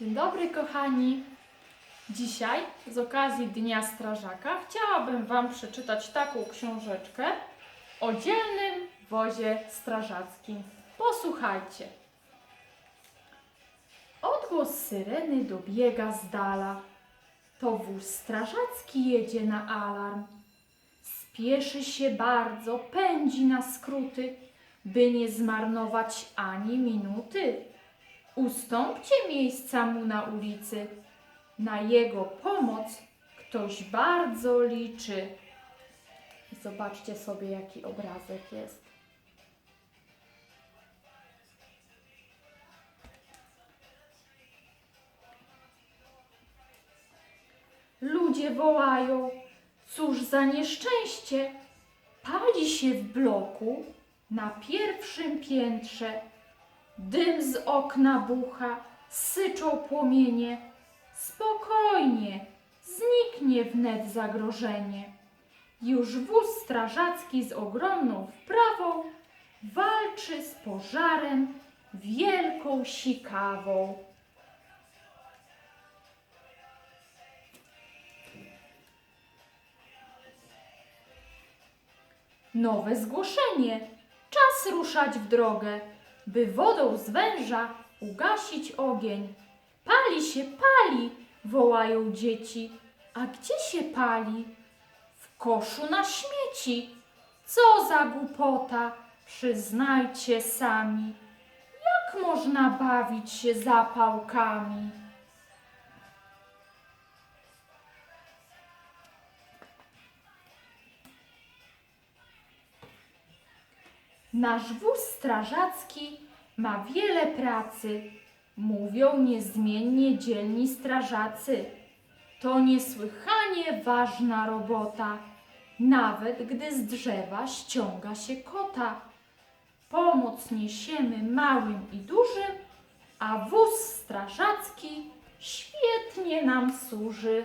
Dzień dobry, kochani. Dzisiaj, z okazji Dnia Strażaka, chciałabym Wam przeczytać taką książeczkę o dzielnym wozie strażackim. Posłuchajcie. Odgłos syreny dobiega z dala. To wóz strażacki jedzie na alarm. Spieszy się bardzo, pędzi na skróty, by nie zmarnować ani minuty. Ustąpcie miejsca mu na ulicy. Na jego pomoc ktoś bardzo liczy. Zobaczcie sobie, jaki obrazek jest. Ludzie wołają, cóż za nieszczęście. Pali się w bloku na pierwszym piętrze. Dym z okna bucha, syczą płomienie. Spokojnie, zniknie wnet zagrożenie. Już wóz strażacki z ogromną wprawą walczy z pożarem wielką sikawą. Nowe zgłoszenie. Czas ruszać w drogę, by wodą z węża ugasić ogień. Pali się, pali, wołają dzieci. A gdzie się pali? W koszu na śmieci. Co za głupota, przyznajcie sami. Jak można bawić się zapałkami? Nasz wóz strażacki ma wiele pracy, mówią niezmiennie dzielni strażacy. To niesłychanie ważna robota, nawet gdy z drzewa ściąga się kota. Pomoc niesiemy małym i dużym, a wóz strażacki świetnie nam służy.